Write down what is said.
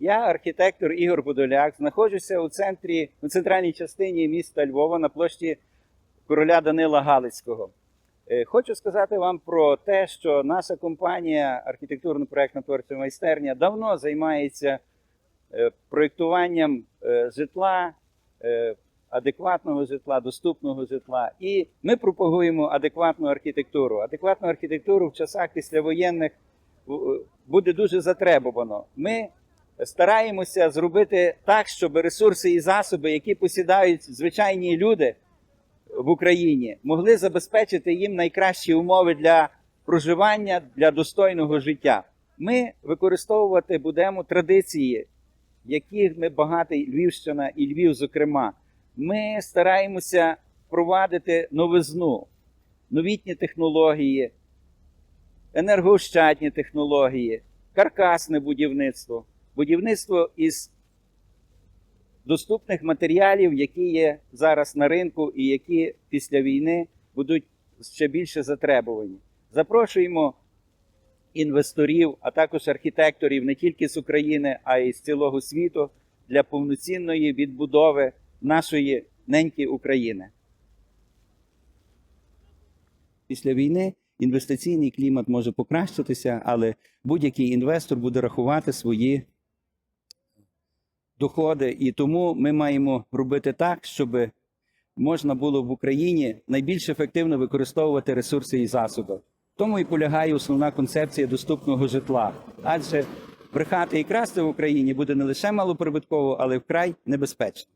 Я архітектор Ігор Подоляк, знаходжуся у центрі, у центральній частині міста Львова на площі короля Данила Галицького. Е, Хочу сказати вам про те, що наша компанія архітектурно-проектна творча майстерня давно займається е, проєктуванням е, житла, адекватного житла, доступного житла. І ми пропагуємо адекватну архітектуру. Адекватну архітектуру в часах післявоєнних буде дуже затребувано. Ми стараємося зробити так, щоб ресурси і засоби, які посідають звичайні люди в Україні, могли забезпечити їм найкращі умови для проживання, для достойного життя. Ми використовувати будемо традиції, яких ми багатий Львівщина і Львів, зокрема. Ми стараємося впровадити новизну, новітні технології, енергоощадні технології, каркасне будівництво, будівництво із доступних матеріалів, які є зараз на ринку і які після війни будуть ще більше затребувані. Запрошуємо інвесторів, а також архітекторів не тільки з України, а й з цілого світу для повноцінної відбудови нашої неньки України. Після війни інвестиційний клімат може покращитися, але будь-який інвестор буде рахувати свої доходи, і тому ми маємо робити так, щоб можна було в Україні найбільш ефективно використовувати ресурси і засоби. Тому і полягає основна концепція доступного житла. Адже брехати і красти в Україні буде не лише малоприбутково, але й вкрай небезпечно.